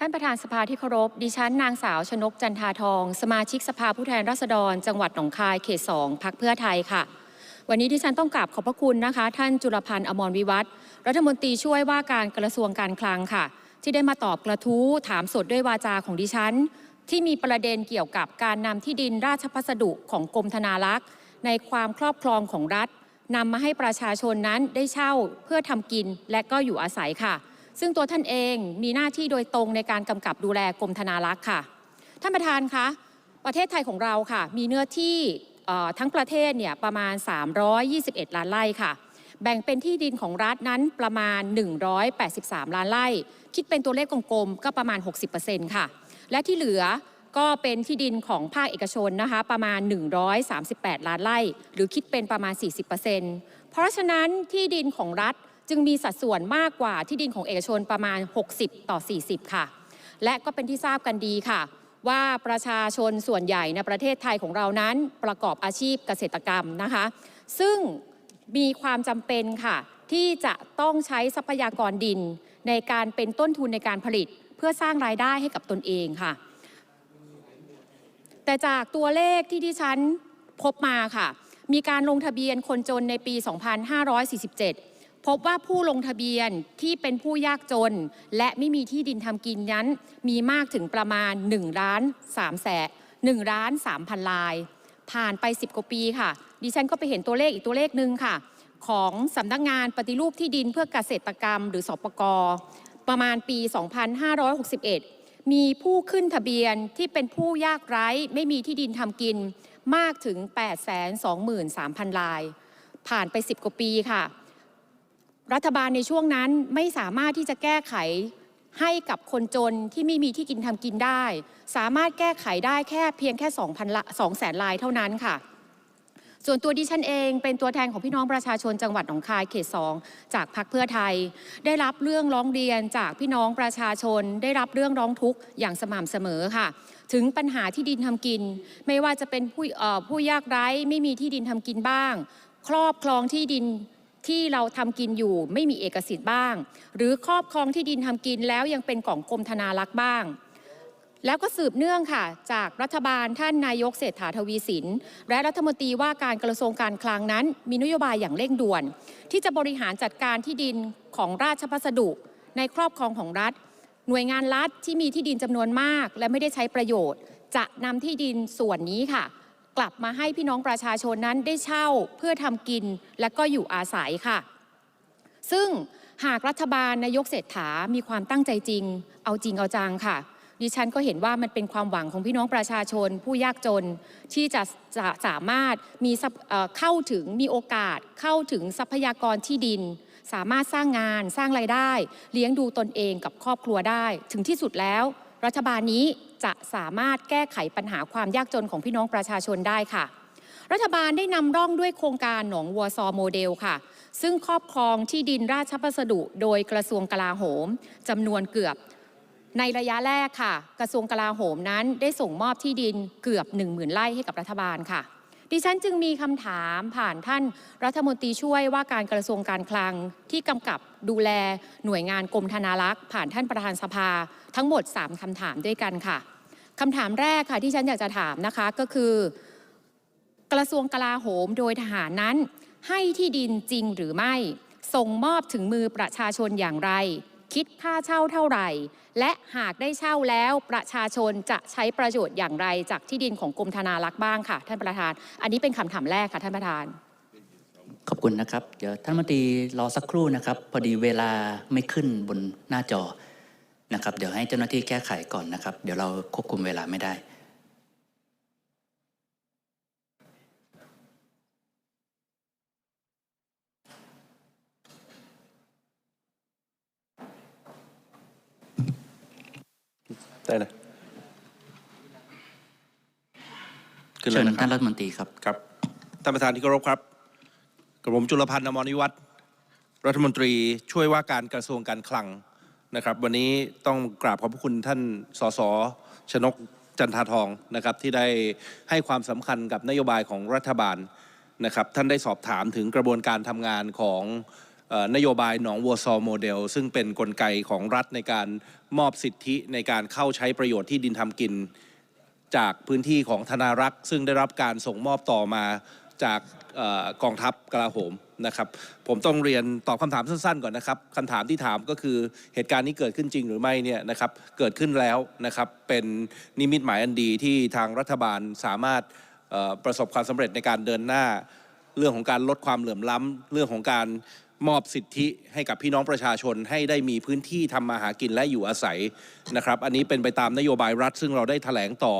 ท่านประธานสภาที่เคารพ ดิฉันนางสาวชนกจันทาทอง สมาชิกสภาผู้แทนราษฎร จังหวัดหนองคายเขตสองพักเพื่อไทยค่ะ วันนี้ดิฉันต้องกราบขอบพระคุณนะคะ ท่านจุลพันธ์อมรวิวัฒรัฐมนตรีช่วยว่าการกระทรวงการคลังค่ะ ที่ได้มาตอบกระทู้ถามสดด้วยวาจาของดิฉัน ที่มีประเด็นเกี่ยวกับการนำที่ดินราชพัสดุของกรมธนารักษ์ ในความครอบครองของรัฐนำมาให้ประชาชนนั้นได้เช่าเพื่อทำกินและก็อยู่อาศัยค่ะ ซึ่งตัวท่านเองมีหน้าที่โดยตรงในการกำกับดูแลกรมธนารักษ์ค่ะ ท่านประธานคะประเทศไทยของเราค่ะ มีเนื้อที่ทั้งประเทศเนี่ยประมาณ 321 ล้านไร่ค่ะ แบ่งเป็นที่ดินของรัฐนั้นประมาณ 183 ล้านไร่ คิดเป็นตัวเลขกลมๆก็ประมาณ 60%ค่ะ และที่เหลือก็เป็นที่ดินของภาคเอกชนนะคะประมาณ 138 ล้านไร่ หรือคิดเป็นประมาณ 40%เพราะฉะนั้นที่ดินของรัฐ จึงมีสัดส่วนมากกว่าที่ดินของเอกชนประมาณ 60 ต่อ 40 ค่ะ และก็เป็นที่ทราบกันดีค่ะ ว่าประชาชนส่วนใหญ่ในประเทศไทยของเรานั้นประกอบอาชีพเกษตรกรรมนะคะ ซึ่งมีความจำเป็นค่ะ ที่จะต้องใช้ทรัพยากรดิน ในการเป็นต้นทุนในการผลิต เพื่อสร้างรายได้ให้กับตนเองค่ะ แต่จากตัวเลขที่ดิฉันพบมาค่ะ มีการลงทะเบียนคนจนในปี 2547 พบว่าผู้ลงทะเบียนที่เป็นผู้ยากจน และไม่มีที่ดินทำกินนั้น มีมากถึงประมาณ1ล้าน3แสน1ล้าน3พันลาย ผ่านไป 10 กว่าปีค่ะ ดิฉันก็ไปเห็นตัวเลขอีกตัวเลขหนึ่งค่ะ ของสำนักงานปฏิรูปที่ดินเพื่อเกษตรกรรม หรือสปกรประมาณปี 2561 มีผู้ขึ้นทะเบียนที่เป็นผู้ยากไร้ไม่มีที่ดินทำกินมากถึง 823,000 ลาย ผ่านไป 10 กว่าปีค่ะ รัฐบาลในช่วงนั้นไม่สามารถที่จะแก้ไขให้กับคนจนที่ไม่มีที่กินทำกินได้ สามารถแก้ไขได้แค่เพียงแค่2,000ละ2แสนลายเท่านั้นค่ะ ส่วนตัวดิฉันเองเป็นตัวแทนของพี่น้องประชาชนจังหวัดหนองคายเขต 2 จากพรรคเพื่อไทย ได้รับเรื่องร้องเรียนจากพี่น้องประชาชน ได้รับเรื่องร้องทุกข์อย่างสม่ำเสมอค่ะ ถึงปัญหาที่ดินทำกิน ไม่ว่าจะเป็นผู้ผู้ยากไร้ไม่มีที่ดินทำกินบ้าง ครอบครองที่ดิน ที่เราทำกินอยู่ไม่มีเอกสิทธิ์บ้าง หรือครอบครองที่ดินทำกินแล้วยังเป็นของกรมธนารักษ์บ้าง แล้วก็สืบเนื่องค่ะ จากรัฐบาลท่านนายกเศรษฐาทวีสิน และรัฐมนตรีว่าการกระทรวงการคลังนั้น มีนโยบายอย่างเร่งด่วน ที่จะบริหารจัดการที่ดินของราชพัสดุ ในครอบครองของรัฐ หน่วยงานรัฐที่มีที่ดินจำนวนมาก และไม่ได้ใช้ประโยชน์ จะนำที่ดินส่วนนี้ค่ะ กลับมาให้พี่น้องประชาชนนั้นได้เช่าเพื่อทำกินและก็อยู่อาศัยค่ะ ซึ่งหากรัฐบาลนายกเศรษฐามีความตั้งใจจริง เอาจริงเอาจังค่ะ ดิฉันก็เห็นว่ามันเป็นความหวังของพี่น้องประชาชน ผู้ยากจนที่จะจะสามารถมีเอ่อเข้าถึงมีโอกาส เข้าถึงทรัพยากรที่ดิน สามารถสร้างงานสร้างไรายได้ เลี้ยงดูตนเองกับครอบครัวได้ ถึงที่สุดแล้ว รัฐบาลนี้ จะสามารถแก้ไขปัญหาความยากจนของพี่น้องประชาชนได้ค่ะ รัฐบาลได้นำร่องด้วยโครงการหนองวัวซอโมเดลค่ะ ซึ่งครอบครองที่ดินราชพัสดุโดยกระทรวงกลาโหมจำนวนเกือบในระยะแรกค่ะ กระทรวงกลาโหมนั้นได้ส่งมอบที่ดินเกือบ 1 0,000ไร่ให้กับรัฐบาลค่ะ ดิฉันจึงมีคำถามผ่านท่านรัฐมนตรีช่วยว่าการกระทรวงการคลังที่กำกับดูแลหน่วยงานกรมธนารักษ์ ผ่านท่านประธานสภา ทั้งหมด 3คำถามด้วยกันค่ะคำถามแรกค่ะที่ฉันอยากจะถามนะคะก็คือ กระทรวงกลาโหมโดยทหารนั้น ให้ที่ดินจริงหรือไม่ ส่งมอบถึงมือประชาชนอย่างไร คิดค่าเช่าเท่าไหร่ และหากได้เช่าแล้วประชาชนจะใช้ประโยชน์อย่างไรจากที่ดินของกรมธนารักษ์บ้างค่ะ ท่านประธาน อันนี้เป็นคำถามแรกค่ะ ท่านประธาน ขอบคุณนะครับ เดี๋ยวท่านมตรีรอสักครู่นะครับ พอดีเวลาไม่ขึ้นบนหน้าจอนะครับ เดี๋ยวให้เจ้าหน้าที่แก้ไขก่อนนะครับ เดี๋ยวเราควบคุมเวลาไม่ได้ ได้เลยขึ้นเลเชิยญนะคท่ารับนรัฐมนตรีครับครับท่านประธานที่เคารพครับกระผมจุลพันธ์อมรนิวัฒน์รัฐมนตรีช่วยว่าการกระทรวงการคลังนะครับ วันนี้ต้องกราบขอบพระคุณท่านสสชนกจันทาทองนะครับ ที่ได้ให้ความสำคัญกับนโยบายของรัฐบาลนะครับ ท่านได้สอบถามถึงกระบวนการทำงานของเอ่อ นโยบายหนองวัวซอโมเดล ซึ่งเป็นนกลไกของรัฐในการมอบสิทธิในการเข้าใช้ประโยชน์ที่ดินทำกิน จากพื้นที่ของธนารักษ์ ซึ่งได้รับการส่งมอบต่อมาจากออกองทัพกลาโหมนะครับผมต้องเรียนตอบคำถามสั้นๆก่อนนะครับคำถามที่ถามก็คือเหตุการณ์นี้เกิดขึ้นจริงหรือไม่เนี่ยนะครับเกิดขึ้นแล้วนะครับเป็นนิมิตหมายอันดีที่ทางรัฐบาลสามารถประสบความสำเร็จในการเดินหน้า เรื่องของการลดความเหลื่อมล้ำเรื่องของการ มอบสิทธิให้กับพี่น้องประชาชนให้ได้มีพื้นที่ทำมาหากินและอยู่อาศัยนะครับอันนี้เป็นไปตามนโยบายรัฐ ซึ่งเราได้แถลงต่อ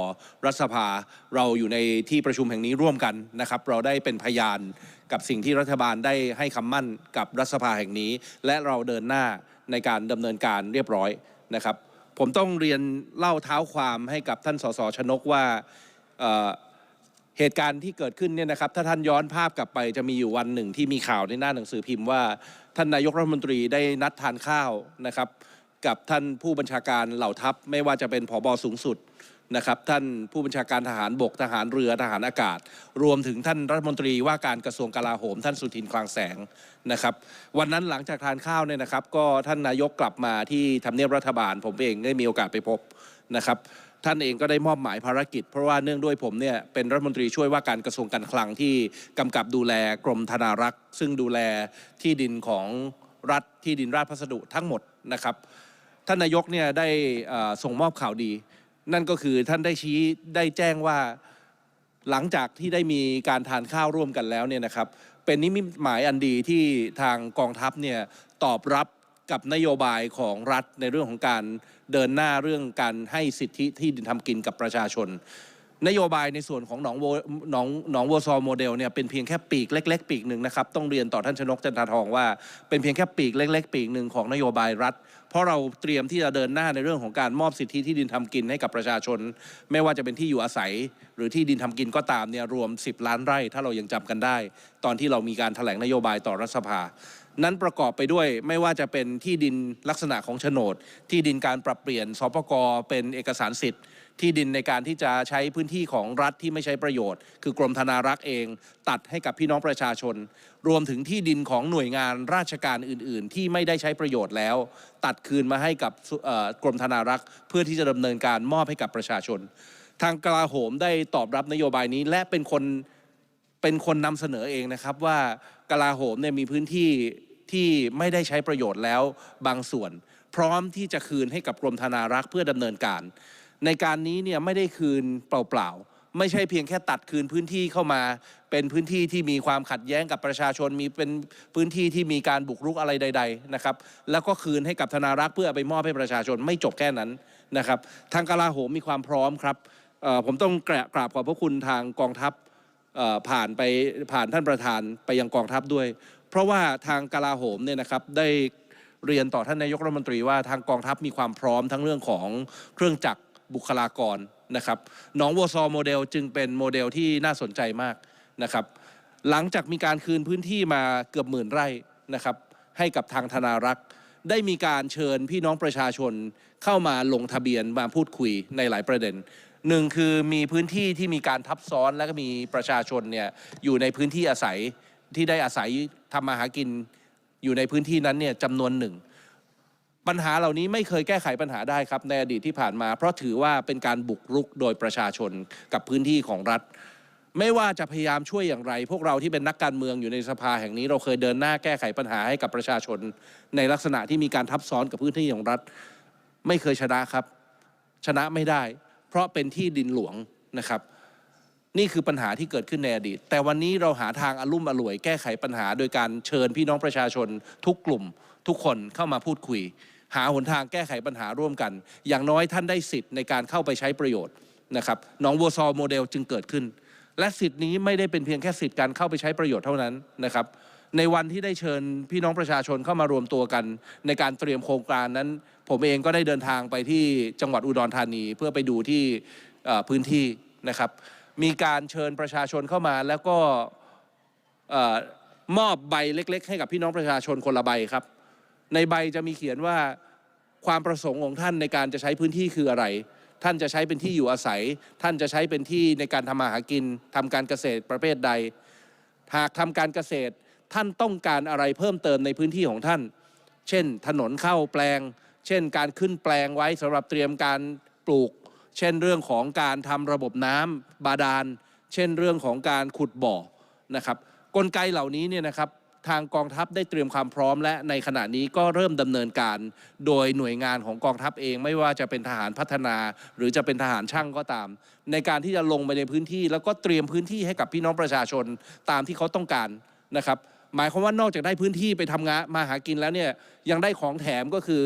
รัฐสภาเราอยู่ในที่ประชุมแห่งนี้ร่วมกันนะครับ เราได้เป็นพยานกับสิ่งที่รัฐบาลได้ให้คำมั่นกับรัฐสภาแห่งนี้ และเราเดินหน้าในการดำเนินการเรียบร้อยนะครับ ผมต้องเรียนเล่าเท้าความให้กับท่านสสชนกว่า เหตุการณ์ที่เกิดขึ้นเนี่ยนะครับถ้าท่านย้อนภาพกลับไปจะมีอยู่วันหนึ่งที่มีข่าวในหน้าหนังสือพิมพ์ว่า ท่านนายกรัฐมนตรีได้นัดทานข้าวนะครับกับท่านผู้บัญชาการเหล่าทัพไม่ว่าจะเป็นผบสูงสุดนะครับท่านผู้บัญชาการทหารบกทหารเรือทหารอากาศ รวมถึงท่านรัฐมนตรีว่าการกระทรวงกลาโหม ท่านสุทินคลังแสงนะครับวันนั้นหลังจากทานข้าวเนี่ยนะครับ ก็ท่านนายกกลับมาที่ทำเนียบรัฐบาล ผมเองได้มีโอกาสไปพบนะครับ ท่านเองก็ได้มอบหมายภารกิจ เพราะว่าเนื่องด้วยผมเนี่ยเป็นรัฐมนตรีช่วยว่าการกระทรวงการคลังที่กำกับดูแลกรมธนารักษ์ ซึ่งดูแลที่ดินของรัฐที่ดินราชพัสดุทั้งหมดนะครับ ท่านนายกเนี่ยได้ส่งมอบข่าวดี นั่นก็คือท่านได้ชี้ได้แจ้งว่าหลังจากที่ได้มีการทานข้าวร่วมกันแล้วเนี่ยนะครับ เป็นนิมิตหมายอันดีที่ทางกองทัพเนี่ยตอบรับ กับนโยบายของรัฐในเรื่องของการเดินหน้าเรื่องการให้สิทธิที่ดินทำกินกับประชาชน นโยบายในส่วนของหนองโวหนองหนองวัวซอโมเดลเนี่ยเป็นเพียงแค่ปีกเล็ก ๆ ปีกหนึ่งนะครับต้องเรียนต่อท่านชนกจันทาทองว่า เป็นเพียงแค่ปีกเล็ก ๆ ปีกหนึ่งของนโยบายรัฐ เพราะเราเตรียมที่จะเดินหน้าในเรื่องของการมอบสิทธิที่ดินทำกินให้กับประชาชน ไม่ว่าจะเป็นที่อยู่อาศัย หรือที่ดินทำกินก็ตามเนี่ยรวม 10 ล้านไร่ ถ้าเรายังจำกันได้ ตอนที่เรามีการแถลงนโยบายต่อรัฐสภา นั้นประกอบไปด้วยไม่ว่าจะเป็นที่ดินลักษณะของโฉนด ที่ดินการปรับเปลี่ยนสปกรเป็นเอกสารสิทธิ์ ที่ดินในการที่จะใช้พื้นที่ของรัฐที่ไม่ใช้ประโยชน์ คือกรมธนารักษ์เอง ตัดให้กับพี่น้องประชาชน รวมถึงที่ดินของหน่วยงานราชการอื่น ๆ ที่ไม่ได้ใช้ประโยชน์แล้ว ตัดคืนมาให้กับกรมธนารักษ์ เพื่อที่จะดำเนินการมอบให้กับประชาชน ทางกลาโหมได้ตอบรับนโยบายนี้และเป็นคนเป็นคนนำเสนอเองนะครับว่ากลาโหมเนี่ยมีพื้นที่ ที่ไม่ได้ใช้ประโยชน์แล้วบางส่วน พร้อมที่จะคืนให้กับกรมธนารักษ์เพื่อดำเนินการ ในการนี้เนี่ยไม่ได้คืนเปล่าๆ ไม่ใช่เพียงแค่ตัดคืนพื้นที่เข้ามา เป็นพื้นที่ที่มีความขัดแย้งกับประชาชนมีเป็นพื้นที่ที่มีการบุกรุกอะไรใด ๆนะครับ แล้วก็คืนให้กับธนารักษ์เพื่อไปมอบให้ประชาชนไม่จบแค่นั้นนะครับทางกลาโหมมีความพร้อมครับผมต้องกราบกราบขอบพระคุณทางกองทัพผ่านไปผ่านท่านประธานไปยังกองทัพด้วย เพราะว่าทางกลาโหมเนี่ยนะครับได้เรียนต่อท่านนายกรัฐมนตรีว่าทางกองทัพมีความพร้อมทั้งเรื่องของเครื่องจักรบุคลากรนะครับหนองวัวซอโมเดลจึงเป็นโมเดลที่น่าสนใจมากนะครับหลังจากมีการคืนพื้นที่มาเกือบหมื่นไร่นะครับให้กับทางธนารักษ์ ได้มีการเชิญพี่น้องประชาชนเข้ามาลงทะเบียนมาพูดคุยในหลายประเด็นหนึ่งคือมีพื้นที่ที่มีการทับซ้อนและก็มีประชาชนเนี่ยอยู่ในพื้นที่อาศัย ที่ได้อาศัยทำมาหากินอยู่ในพื้นที่นั้นเนี่ยจำนวนหนึ่ง ปัญหาเหล่านี้ไม่เคยแก้ไขปัญหาได้ครับในอดีตที่ผ่านมา เพราะถือว่าเป็นการบุกรุกโดยประชาชนกับพื้นที่ของรัฐ ไม่ว่าจะพยายามช่วยอย่างไร พวกเราที่เป็นนักการเมืองอยู่ในสภาแห่งนี้ เราเคยเดินหน้าแก้ไขปัญหาให้กับประชาชน ในลักษณะที่มีการทับซ้อนกับพื้นที่ของรัฐ ไม่เคยชนะครับ ชนะไม่ได้ เพราะเป็นที่ดินหลวงนะครับ นี่คือปัญหาที่เกิดขึ้นในอดีต แต่วันนี้เราหาทางอารมุ่มอร่วยแก้ไขปัญหา โดยการเชิญพี่น้องประชาชน ทุกกลุ่ม ทุกคนเข้ามาพูดคุย หาหนทางแก้ไขปัญหาร่วมกัน อย่างน้อยท่านได้สิทธิ์ในการเข้าไปใช้ประโยชน์นะครับหนองวัวซอโมเดลจึงเกิดขึ้น และสิทธิ์นี้ไม่ได้เป็นเพียงแค่สิทธิ์การเข้าไปใช้ประโยชน์เท่านั้นนะครับในวันที่ได้เชิญพี่น้องประชาชนเข้ามารวมตัวกัน ในการเตรียมโครงการนั้น ผมเองก็ได้เดินทางไปที่จังหวัดอุดรธานี เพื่อไปดูที่พื้นที่นะครับ มีการเชิญประชาชนเข้ามา แล้วก็มอบใบเล็ก ๆ ให้กับพี่น้องประชาชนคนละใบครับ ในใบจะมีเขียนว่าความประสงค์ของท่านในการจะใช้พื้นที่คืออะไร ท่านจะใช้เป็นที่อยู่อาศัย ท่านจะใช้เป็นที่ในการทำมาหากินทำการเกษตรประเภทใด หากทำการเกษตรท่านต้องการอะไรเพิ่มเติมในพื้นที่ของท่าน เช่น ถนนเข้าแปลง เช่น การขึ้นแปลงไว้สำหรับเตรียมการปลูก เช่นเรื่องของการทำระบบน้ำบาดาล เช่นเรื่องของการขุดบ่อนะครับกลไกเหล่านี้เนี่ยนะครับทางกองทัพได้เตรียมความพร้อมและในขณะนี้ก็เริ่มดำเนินการ โดยหน่วยงานของกองทัพเองไม่ว่าจะเป็นทหารพัฒนา หรือจะเป็นทหารช่างก็ตาม ในการที่จะลงไปในพื้นที่ แล้วก็เตรียมพื้นที่ให้กับพี่น้องประชาชนตามที่เขาต้องการนะครับหมายความว่านอกจากได้พื้นที่ไปทำงานมาหากินแล้วเนี่ยยังได้ของแถมก็คือ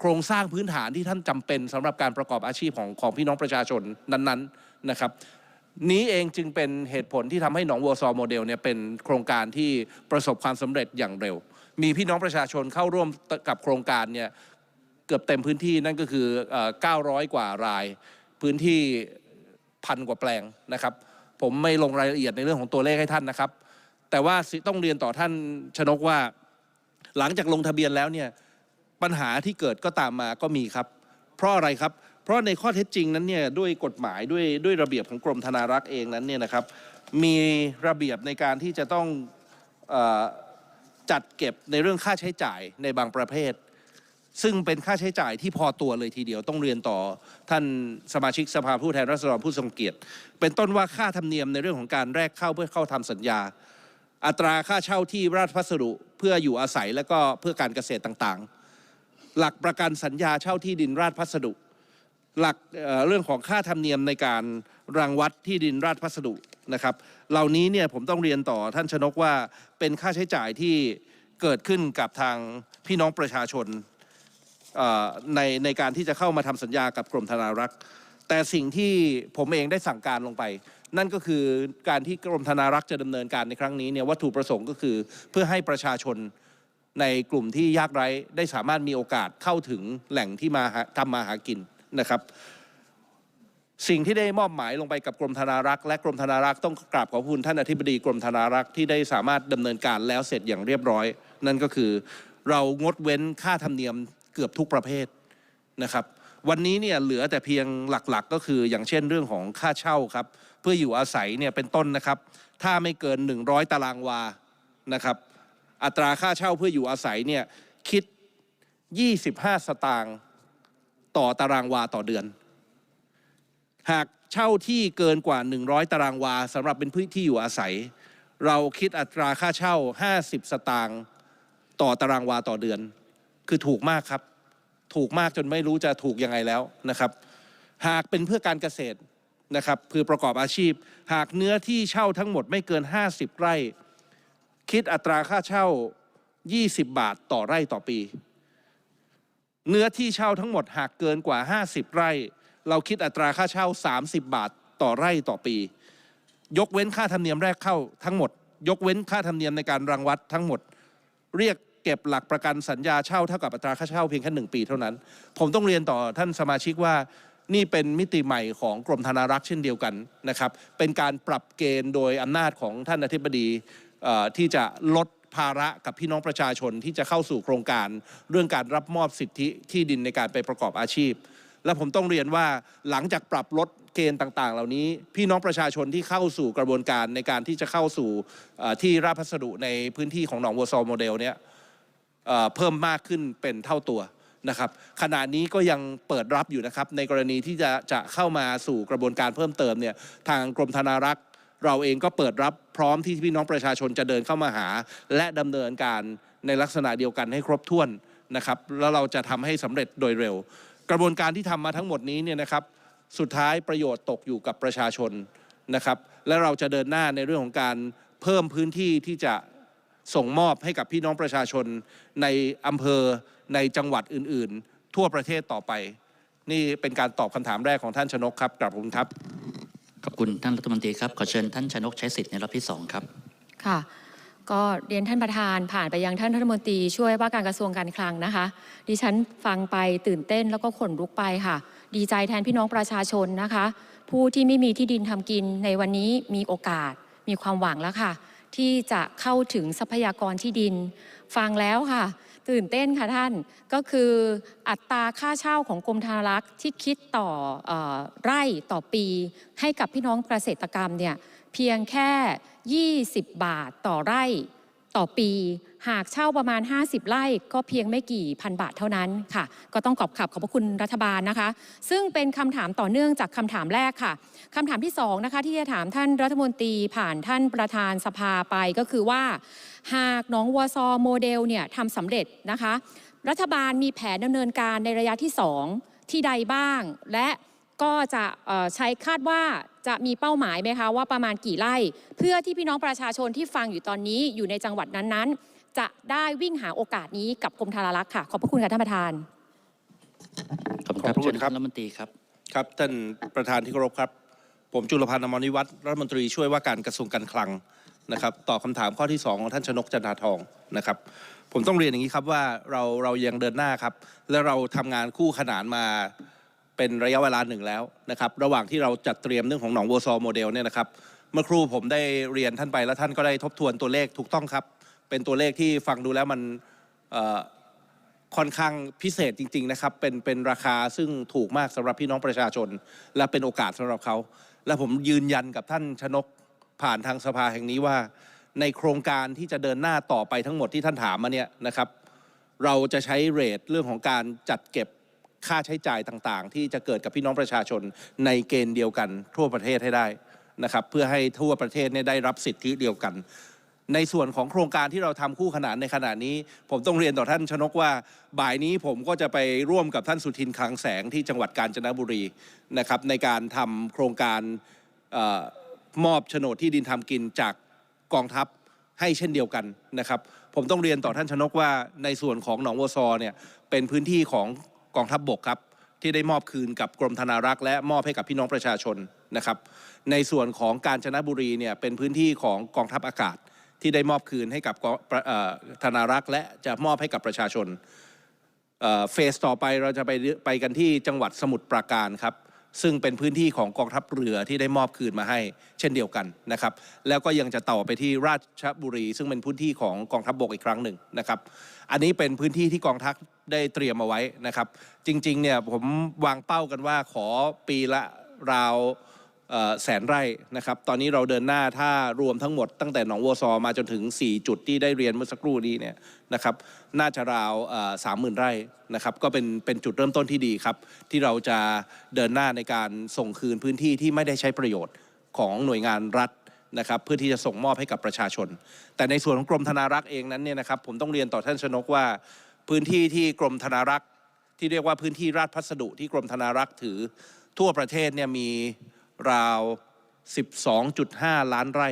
โครงสร้างพื้นฐานที่ท่านจำเป็นสำหรับการประกอบอาชีพของของพี่น้องประชาชนนั้นๆนะครับ นี้เองจึงเป็นเหตุผลที่ทำให้หนองวัวซอโมเดลเนี่ยเป็นโครงการที่ประสบความสำเร็จอย่างเร็ว มีพี่น้องประชาชนเข้าร่วมกับโครงการเนี่ยเกือบเต็มพื้นที่นั่นก็คือเอ่อ900 กว่าราย พื้นที่พันกว่าแปลงนะครับ ผมไม่ลงรายละเอียดในเรื่องของตัวเลขให้ท่านนะครับ แต่ว่าต้องเรียนต่อท่านชนกว่า หลังจากลงทะเบียนแล้วเนี่ย ปัญหาที่เกิดก็ตามมาก็มีครับ เพราะอะไรครับ เพราะในข้อเท็จจริงนั้นเนี่ยด้วยกฎหมายด้วยด้วยระเบียบของกรมธนารักษ์เองนั้นเนี่ยนะครับ มีระเบียบในการที่จะต้องอจัดเก็บในเรื่องค่าใช้จ่ายในบางประเภท ซึ่งเป็นค่าใช้จ่ายที่พอตัวเลยทีเดียวต้องเรียนต่อท่านสมาชิกสภาผู้แทนราษฎรผู้ทรงเกียรติ เป็นต้นว่าค่าธรรมเนียมในเรื่องของการแลกเข้าเพื่อเข้าทำสัญญา อัตราค่าเช่าที่ราชพัสดุเพื่ออยู่อาศัยและก็เพื่อการเกษตรต่างๆ หลักประกันสัญญาเช่าที่ดินราชพัสดุ หลักเเรื่องของค่าธรรมเนียมในการรังวัดที่ดินราชพัสดุนะครับ เหล่านี้เนี่ยผมต้องเรียนต่อท่านชนกว่าเป็นค่าใช้จ่ายที่เกิดขึ้นกับทางพี่น้องประชาชนในในการที่จะเข้ามาทำสัญญากับกรมธนารักษ์แต่สิ่งที่ผมเองได้สั่งการลงไป นั่นก็คือการที่กรมธนารักษ์จะดำเนินการในครั้งนี้เนี่ยวัตถุประสงค์ก็คือเพื่อให้ประชาชน ในกลุ่มที่ยากไร้ได้สามารถมีโอกาสเข้าถึงแหล่งที่มาทำมาหากินนะครับ สิ่งที่ได้มอบหมายลงไปกับกรมธนารักษ์และกรมธนารักษ์ต้องกราบขอบคุณท่านอธิบดีกรมธนารักษ์ที่ได้สามารถดำเนินการแล้วเสร็จอย่างเรียบร้อย นั่นก็คือเรางดเว้นค่าธรรมเนียมเกือบทุกประเภทนะครับ วันนี้เนี่ยเหลือแต่เพียงหลักๆ ก็คืออย่างเช่นเรื่องของค่าเช่าครับ เพื่ออยู่อาศัยเนี่ยเป็นต้นนะครับ ถ้าไม่เกิน 100 ตารางวานะครับ อัตราค่าเช่าเพื่ออยู่อาศัยเนี่ยคิด 25 สตางค์ต่อตารางวาต่อเดือน หากเช่าที่เกินกว่า 100 ตารางวาสำหรับเป็นพื้นที่อยู่อาศัย เราคิดอัตราค่าเช่า 50 สตางค์ต่อตารางวาต่อเดือน คือถูกมากครับ ถูกมากจนไม่รู้จะถูกยังไงแล้วนะครับ หากเป็นเพื่อการเกษตรนะครับเพื่อประกอบอาชีพ หากเนื้อที่เช่าทั้งหมดไม่เกิน 50 ไร่ คิดอัตราค่าเช่า 20 บาทต่อไร่ต่อปี เนื้อที่เช่าทั้งหมดหากเกินกว่า 50 ไร่ เราคิดอัตราค่าเช่า 30 บาทต่อไร่ต่อปี ยกเว้นค่าธรรมเนียมแรกเข้าทั้งหมด ยกเว้นค่าธรรมเนียมในการรังวัดทั้งหมด เรียกเก็บหลักประกันสัญญาเช่าเท่ากับอัตราค่าเช่าเพียงแค่หนึ่งปีเท่านั้น ผมต้องเรียนต่อท่านสมาชิกว่านี่เป็นมิติใหม่ของกรมธนารักษ์เช่นเดียวกันนะครับ เป็นการปรับเกณฑ์โดยอำนาจของท่านอธิบดี ที่จะลดภาระกับพี่น้องประชาชนที่จะเข้าสู่โครงการ เรื่องการรับมอบสิทธิที่ดินในการไปประกอบอาชีพ และผมต้องเรียนว่าหลังจากปรับลดเกณฑ์ต่าง ๆ เหล่านี้ พี่น้องประชาชนที่เข้าสู่กระบวนการในการที่จะเข้าสู่ที่ราพัสดุในพื้นที่ของหนองวัวซอโมเดลเนี่ยเอ่อเพิ่มมากขึ้นเป็นเท่าตัวนะครับขณะนี้ก็ยังเปิดรับอยู่นะครับในกรณีที่จะจะเข้ามาสู่กระบวนการเพิ่มเติมเนี่ยทางกรมธนารักษ์ เราเองก็เปิดรับพร้อมที่พี่น้องประชาชนจะเดินเข้ามาหา และดำเนินการในลักษณะเดียวกันให้ครบถ้วนนะครับแล้วเราจะทำให้สำเร็จโดยเร็ว กระบวนการที่ทำมาทั้งหมดนี้เนี่ยนะครับสุดท้ายประโยชน์ตกอยู่กับประชาชนนะครับและเราจะเดินหน้าในเรื่องของการเพิ่มพื้นที่ที่จะส่งมอบให้กับพี่น้องประชาชนในอำเภอในจังหวัดอื่น ๆ ทั่วประเทศต่อไป นี่เป็นการตอบคำถามแรกของท่านชนกครับกลับขอบคุณครับ ขอบคุณท่านรัฐมนตรีครับ ขอเชิญท่านชนกใช้สิทธิ์ในรอบที่สองครับ ค่ะ ก็เรียนท่านประธานผ่านไปยังท่านรัฐมนตรีช่วยว่าการกระทรวงการคลังนะคะ ดิฉันฟังไปตื่นเต้นแล้วก็ขนลุกไปค่ะ ดีใจแทนพี่น้องประชาชนนะคะ ผู้ที่ไม่มีที่ดินทำกินในวันนี้มีโอกาส มีความหวังแล้วค่ะ ที่จะเข้าถึงทรัพยากรที่ดิน ฟังแล้วค่ะ ตื่นเต้นค่ะท่านก็คืออัตราค่าเช่าของกรมธนารักษ์ที่คิดต่ออไร่ต่อปี ให้กับพี่น้องเกษตรกรรมเนี่ยเพียงแค่ 20 บาทต่อไร่ต่อปี หากเช่าประมาณ 50 ไร่ก็เพียงไม่กี่พันบาทเท่านั้นค่ะ ก็ต้องขอบขับขอบพระคุณรัฐบาลนะคะ ซึ่งเป็นคำถามต่อเนื่องจากคำถามแรกค่ะคำถามที่สองนะคะที่จะถามท่านรัฐมนตรีผ่านท่านประธานสภาไปก็คือว่า หากหน้องวัวซอโมเดลเนี่ยทำสำเร็จนะคะ รัฐบาลมีแผนดำเนินการในระยะที่ 2 ที่ใดบ้าง และก็จะเอ่อใช้คาดว่าจะมีเป้าหมายไหมคะว่าประมาณกี่ไร่ เพื่อที่พี่น้องประชาชนที่ฟังอยู่ตอนนี้อยู่ในจังหวัดนั้นๆ จะได้วิ่งหาโอกาสนี้กับกรมธารารักษ์ค่ะ ขอบพระคุณค่ะท่านประธานขอบคุณครับขอบพระคุเชิณญครับท่านรัฐมนตรีครับครับท่านประธานที่เคารพครับ ผมจุลพันธ์อมรนิวัฒน์รัฐมนตรีช่วยว่าการกระทรวงการคลัง นะครับตอบคำถามข้อที่ 2 ของท่านชนกจันทาทองนะครับ ผมต้องเรียนอย่างนี้ครับว่าเราเรายังเดินหน้าครับ และเราทำงานคู่ขนานมาเป็นระยะเวลาหนึ่งแล้วนะครับ ระหว่างที่เราจัดเตรียมเรื่องของหนองวัวซอโมเดลเนี่ยนะครับ เมื่อครู่ผมได้เรียนท่านไปแล้วท่านก็ได้ทบทวนตัวเลขถูกต้องครับ เป็นตัวเลขที่ฟังดูแล้วมันค่อนข้างพิเศษจริง ๆ นะครับ เป็นเป็นราคาซึ่งถูกมากสำหรับพี่น้องประชาชน และเป็นโอกาสสำหรับเขา และผมยืนยันกับท่านชนก ผ่านทางสภาแห่งนี้ว่า ในโครงการที่จะเดินหน้าต่อไปทั้งหมดที่ท่านถามมาเนี่ยนะครับเราจะใช้เรทเรื่องของการจัดเก็บค่าใช้จ่ายต่างๆ ที่จะเกิดกับพี่น้องประชาชนในเกณฑ์เดียวกันทั่วประเทศให้ได้นะครับเพื่อให้ทั่วประเทศเนี่ยได้รับสิทธิเดียวกัน ในส่วนของโครงการที่เราทำคู่ขนานในขณะนี้ ผมต้องเรียนต่อท่านชนกว่า บ่ายนี้ผมก็จะไปร่วมกับท่านสุทินคลังแสงที่จังหวัดกาญจนบุรีนะครับในการทำโครงการ มอบโฉนดที่ดินทำกินจากกองทัพให้เช่นเดียวกันนะครับ ผมต้องเรียนต่อท่านชนกว่าในส่วนของหนองวัวซอเนี่ยเป็นพื้นที่ของกองทัพบบกครับที่ได้มอบคืนกับกรมธนารักษ์และมอบให้กับพี่น้องประชาชนนะครับ ในส่วนของกาญจนบุรีเนี่ยเป็นพื้นที่ของกองทัพอากาศ ที่ได้มอบคืนให้กับกองเอ่อธนารักษ์และจะมอบให้กับประชาชนเฟสต่อไปเราจะไปไปกันที่จังหวัดสมุทรปราการครับ ซึ่งเป็นพื้นที่ของกองทัพเรือที่ได้มอบคืนมาให้ เช่นเดียวกันนะครับ แล้วก็ยังจะต่อไปที่ราชบุรี ซึ่งเป็นพื้นที่ของกองทัพบกอีกครั้งหนึ่งนะครับ อันนี้เป็นพื้นที่ที่กองทัพได้เตรียมเอาไว้นะครับ จริงๆเนี่ยผมวางเป้ากันว่าขอปีละราว แสนไร่นะครับ ตอนนี้เราเดินหน้าถ้ารวมทั้งหมดตั้งแต่หนองวัวซอมาจนถึง 4 จุดที่ได้เรียนเมื่อสักครู่นี้เนี่ยนะครับ น่าจะราวสามหมื่นไร่นะครับ ก็เป็นเป็นจุดเริ่มต้นที่ดีครับ ที่เราจะเดินหน้าในการส่งคืนพื้นที่ที่ไม่ได้ใช้ประโยชน์ของหน่วยงานรัฐนะครับเพื่อที่จะส่งมอบให้กับประชาชน แต่ในส่วนของกรมธนารักษ์เองนั้นเนี่ยนะครับผมต้องเรียนต่อท่านชนกว่า พื้นที่ที่กรมธนารักษ์ ที่เรียกว่าพื้นที่ราชพัสดุที่กรมธนารักษ์ถือทั่วประเทศเนี่ยมี ราว 12.5 ล้านไร่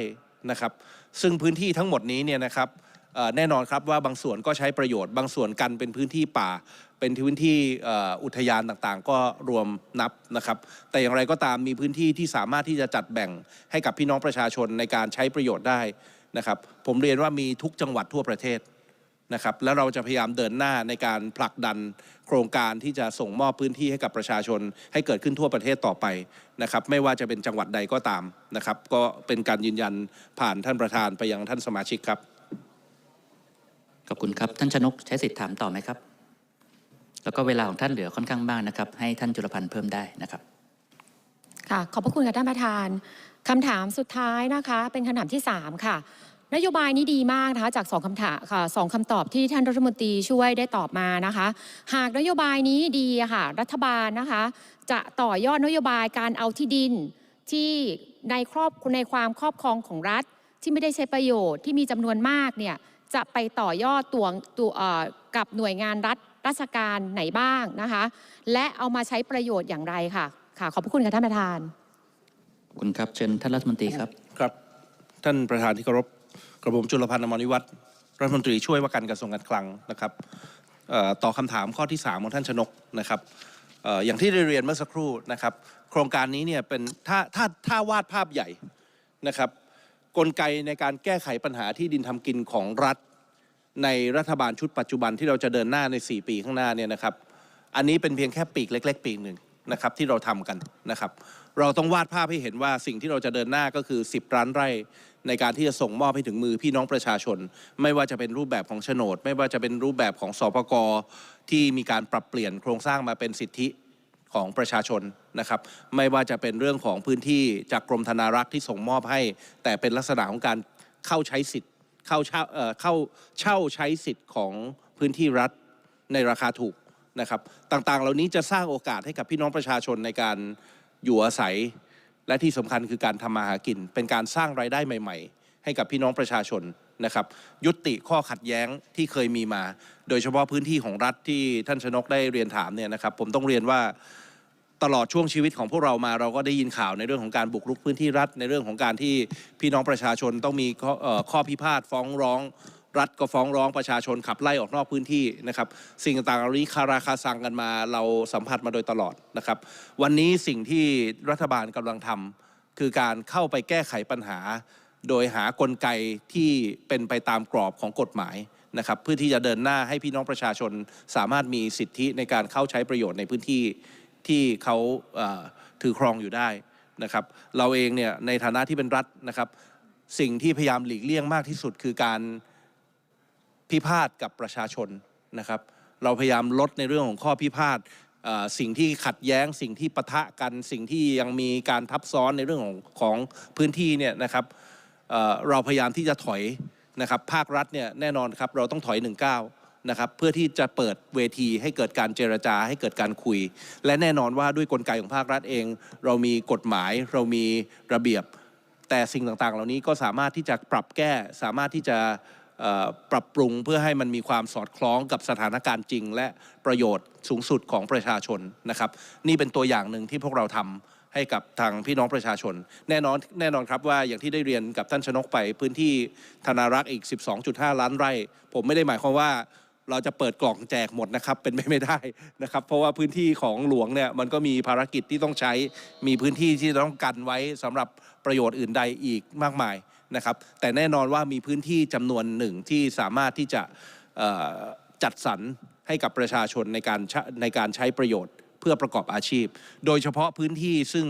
นะครับ ซึ่งพื้นที่ทั้งหมดนี้เนี่ยนะครับแน่นอนครับว่าบางส่วนก็ใช้ประโยชน์ บางส่วนกันเป็นพื้นที่ป่า เป็นพื้นที่อุทยานต่างๆ ก็รวมนับนะครับ แต่อย่างไรก็ตามมีพื้นที่ที่สามารถที่จะจัดแบ่งให้กับพี่น้องประชาชนในการใช้ประโยชน์ได้นะครับ ผมเรียนว่ามีทุกจังหวัดทั่วประเทศ นะครับแล้วเราจะพยายามเดินหน้าในการผลักดันโครงการที่จะส่งมอบพื้นที่ให้กับประชาชน ให้เกิดขึ้นทั่วประเทศต่อไปนะครับไม่ว่าจะเป็นจังหวัดใดก็ตามนะครับก็เป็นการยืนยันผ่านท่านประธานไปยังท่านสมาชิกครับขอบคุณครับท่านชนกใช้สิทธิ์ถามต่อไหมครับ แล้วก็เวลาของท่านเหลือค่อนข้างมากนะครับ ให้ท่านจุลพันธ์เพิ่มได้นะครับค่ะขอบพระคุณค่ะท่านประธานคำถามสุดท้ายนะคะ เป็นคำถามที่ 3 ค่ะ นโยบายนี้ดีมากนะคะจากสองคำถามค่ะสองคำตอบที่ท่านรัฐมนตรีช่วยได้ตอบมานะคะ หากนโยบายนี้ดีอะค่ะรัฐบาลนะคะ จะต่อยอดนโยบายการเอาที่ดินที่ในครอบในความครอบครองของรัฐที่ไม่ได้ใช้ประโยชน์ที่มีจำนวนมากเนี่ยจะไปต่อยอดตัวตัวเอ่อกับหน่วยงานรัฐราชการไหนบ้างนะคะ และเอามาใช้ประโยชน์อย่างไรค่ะค่ะขอบพระคุณค่ะท่านประธานขอบคุณครับเชิญท่านรัฐมนตรีครับครับ ท่านประธานที่เคารพ กระผมจุลพันธ์อมรนิวัฒน์รัฐมนตรีช่วยว่าการกระทรวงการคลังนะครับต่อคำถามข้อที่ 3 ของท่านชนกนะครับออย่างที่ได้เรียนเมื่อสักครู่นะครับ โครงการนี้เนี่ยเป็นถ้าถ้าถ้าวาดภาพใหญ่นะครับ กลไกในการแก้ไขปัญหาที่ดินทำกินของรัฐ ในรัฐบาลชุดปัจจุบันที่เราจะเดินหน้าใน 4 ปีข้างหน้าเนี่ยนะครับ อันนี้เป็นเพียงแค่ปีกเล็ก ๆ ปีกหนึ่งนะครับที่เราทำกันนะครับ เราต้องวาดภาพให้เห็นว่าสิ่งที่เราจะเดินหน้าก็คือ 10 ล้านไร่ในการที่จะส่งมอบให้ถึงมือพี่น้องประชาชน ไม่ว่าจะเป็นรูปแบบของโฉนด ไม่ว่าจะเป็นรูปแบบของสปกที่มีการปรับเปลี่ยนโครงสร้างมาเป็นสิทธิของประชาชนนะครับ ไม่ว่าจะเป็นเรื่องของพื้นที่จากกรมธนารักษ์ที่ส่งมอบให้ แต่เป็นลักษณะของการเข้าใช้สิทธิ์เข้าเช่าเอ่อเข้าเช่าใช้สิทธิ์ของพื้นที่รัฐในราคาถูกนะครับ ต่างๆ เหล่านี้จะสร้างโอกาสให้กับพี่น้องประชาชนในการ อยู่อาศัย และที่สำคัญคือการทำมาหากิน เป็นการสร้างรายได้ใหม่ ๆ ให้กับพี่น้องประชาชนนะครับยุติข้อขัดแย้งที่เคยมีมา โดยเฉพาะพื้นที่ของรัฐที่ท่านชนกได้เรียนถามเนี่ยนะครับ ผมต้องเรียนว่าตลอดช่วงชีวิตของพวกเรามาเราก็ได้ยินข่าวในเรื่องของการบุกรุกพื้นที่รัฐในเรื่องของการที่พี่น้องประชาชนต้องมีข้อออข้อพิพาทฟ้องร้อง รัฐก็ฟ้องร้องประชาชนขับไล่ออกนอกพื้นที่นะครับ สิ่งต่างๆเหล่านี้คาราคาซังกันมาเราสัมผัสมาโดยตลอดนะครับ วันนี้สิ่งที่รัฐบาลกำลังทำคือการเข้าไปแก้ไขปัญหา โดยหากลไกที่เป็นไปตามกรอบของกฎหมายนะครับ เพื่อที่จะเดินหน้าให้พี่น้องประชาชนสามารถมีสิทธิในการเข้าใช้ประโยชน์ในพื้นที่ที่เขาเถือครองอยู่ได้นะครับ เราเองเนี่ยในฐานะที่เป็นรัฐนะครับ สิ่งที่พยายามหลีกเลี่ยงมากที่สุดคือการ พิพาทกับประชาชนนะครับ เราพยายามลดในเรื่องของข้อพิพาทสิ่งที่ขัดแย้งสิ่งที่ปะทะกันสิ่งที่ยังมีการทับซ้อนในเรื่องของของพื้นที่เนี่ยนะครับเราพยายามที่จะถอยนะครับภาครัฐเนี่ยแน่นอนครับเราต้องถอย 19นะครับเพื่อที่จะเปิดเวทีให้เกิดการเจรจาให้เกิดการคุย และแน่นอนว่าด้วยกลไกของภาครัฐเอง เรามีกฎหมายเรามีระเบียบ แต่สิ่งต่างๆ เหล่านี้ก็สามารถที่จะปรับแก้สามารถที่จะ ปรับปรุงเพื่อให้มันมีความสอดคล้องกับสถานการณ์จริง และประโยชน์สูงสุดของประชาชนนะครับ นี่เป็นตัวอย่างหนึ่งที่พวกเราทำให้กับทางพี่น้องประชาชน แน่นอนแน่นอนครับว่าอย่างที่ได้เรียนกับท่านชนกไปพื้นที่ธนารักษ์อีก 12.5 ล้านไร่ ผมไม่ได้หมายความว่าเราจะเปิดกล่องแจกหมดนะครับเป็นไปไม่ได้นะครับ เพราะว่าพื้นที่ของหลวงเนี่ยมันก็มีภารกิจที่ต้องใช้มีพื้นที่ที่ต้องกันไว้สำหรับประโยชน์อื่นใดอีกมากมาย นะครับแต่แน่นอนว่ามีพื้นที่จำนวนหนึ่งที่สามารถที่จะจัดสรรให้กับประชาชนในการใช้ในการใช้ประโยชน์เพื่อประกอบอาชีพ โดยเฉพาะพื้นที่ซึ่ง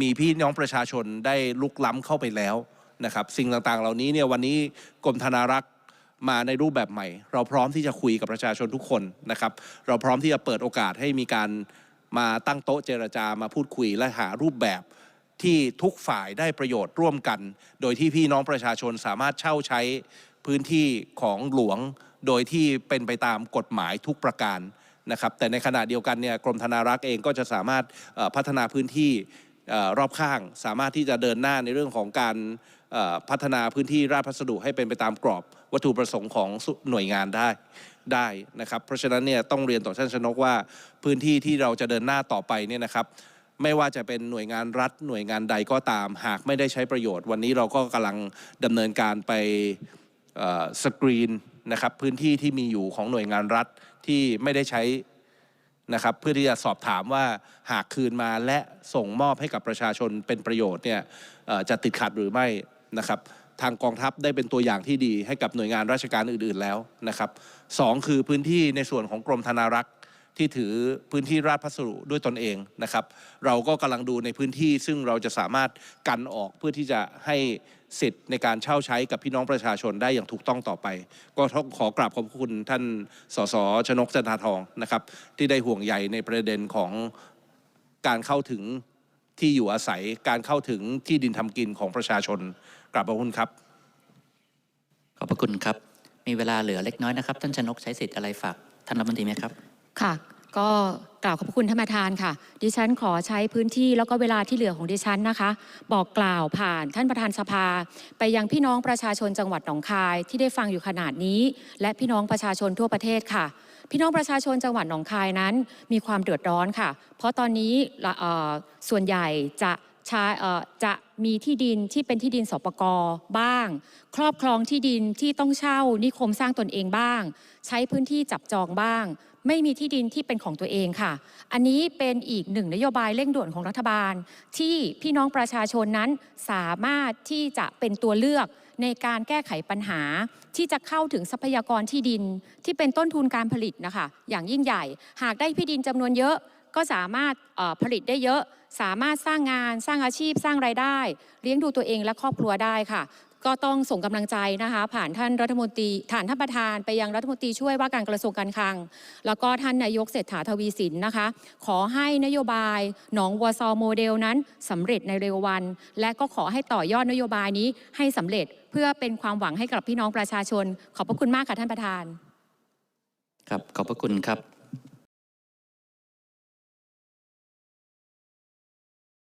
มีพี่น้องประชาชนได้ลุกล้ำเข้าไปแล้วนะครับสิ่งต่างๆ เหล่านี้เนี่ยวันนี้กรมธนารักษ์มาในรูปแบบใหม่ เราพร้อมที่จะคุยกับประชาชนทุกคนนะครับ เราพร้อมที่จะเปิดโอกาสให้มีการมาตั้งโต๊ะเจรจามาพูดคุยและหารูปแบบ ที่ทุกฝ่ายได้ประโยชน์ร่วมกัน โดยที่พี่น้องประชาชนสามารถเช่าใช้พื้นที่ของหลวง โดยที่เป็นไปตามกฎหมายทุกประการนะครับ แต่ในขณะเดียวกันเนี่ยกรมธนารักษ์เองก็จะสามารถพัฒนาพื้นที่รอบข้าง สามารถที่จะเดินหน้าในเรื่องของการพัฒนาพื้นที่ราชพัสดุให้เป็นไปตามกรอบวัตถุประสงค์ของหน่วยงานได้ได้นะครับ เพราะฉะนั้นเนี่ยต้องเรียนต่อท่านชนกว่าพื้นที่ที่เราจะเดินหน้าต่อไปเนี่ยนะครับ ไม่ว่าจะเป็นหน่วยงานรัฐหน่วยงานใดก็ตาม หากไม่ได้ใช้ประโยชน์ วันนี้เราก็กำลังดำเนินการไปสกรีนนะครับพื้นที่ที่มีอยู่ของหน่วยงานรัฐที่ไม่ได้ใช้นะครับเพื่อที่จะสอบถามว่าหากคืนมาและส่งมอบให้กับประชาชนเป็นประโยชน์เนี่ยจะติดขัดหรือไม่นะครับ ทางกองทัพได้เป็นตัวอย่างที่ดีให้กับหน่วยงานราชการอื่น ๆแล้วนะครับสองคือพื้นที่ในส่วนของกรมธนารักษ์ ที่ถือพื้นที่ราชพัสดุด้วยตนเองนะครับ เราก็กำลังดูในพื้นที่ซึ่งเราจะสามารถกันออกเพื่อที่จะให้สิทธิ์ในการเช่าใช้กับพี่น้องประชาชนได้อย่างถูกต้องต่อไป ก็ต้องขอกราบขอบคุณท่านสสชนกจันทาทองนะครับ ที่ได้ห่วงใยในประเด็นของการเข้าถึงที่อยู่อาศัยการเข้าถึงที่ดินทำกินของประชาชนกราบขอบคุณครับ ขอบพระคุณครับ มีเวลาเหลือเล็กน้อยนะครับ ท่านชนกใช้สิทธิ์อะไรฝากท่านรัฐมนตรีไหมครับ ค่ะ ก็กล่าวขอบคุณท่านประธานค่ะ ดิฉันขอใช้พื้นที่แล้วก็เวลาที่เหลือของดิฉันนะคะ บอกกล่าวผ่านท่านประธานสภา ไปยังพี่น้องประชาชนจังหวัดหนองคายที่ได้ฟังอยู่ขนาดนี้ และพี่น้องประชาชนทั่วประเทศค่ะ พี่น้องประชาชนจังหวัดหนองคายนั้น มีความเดือดร้อนค่ะ เพราะตอนนี้ส่วนใหญ่จะช้เอ่อจะมีที่ดินที่เป็นที่ดินสปกบ้าง ครอบครองที่ดินที่ต้องเช่านิคมสร้างตนเองบ้าง ใช้พื้นที่จับจองบ้าง ไม่มีที่ดินที่เป็นของตัวเองค่ะ อันนี้เป็นอีกหนึ่งนโยบายเร่งด่วนของรัฐบาล ที่พี่น้องประชาชนนั้นสามารถที่จะเป็นตัวเลือกในการแก้ไขปัญหาที่จะเข้าถึงทรัพยากรที่ดินที่เป็นต้นทุนการผลิตนะคะอย่างยิ่งใหญ่ หากได้ที่ดินจำนวนเยอะก็สามารถผลิตได้เยอะ สามารถสร้างงาน สร้างอาชีพ สร้างรายได้ เลี้ยงดูตัวเองและครอบครัวได้ค่ะ ก็ต้องส่งกำลังใจนะคะ ผ่านท่านรัฐมนตรีฐานท่านประธานไปยังรัฐมนตรีช่วยว่าการกระทรวงการคลัง แล้วก็ท่านนายกเศรษฐาทวีสินนะคะ ขอให้นโยบายหนองวัวซอโมเดลนั้นสำเร็จในเร็ววัน และก็ขอให้ต่อยอดนโยบายนี้ให้สำเร็จเพื่อเป็นความหวังให้กับพี่น้องประชาชน ขอบพระคุณมากค่ะท่านประธาน ครับขอบพระคุณครับ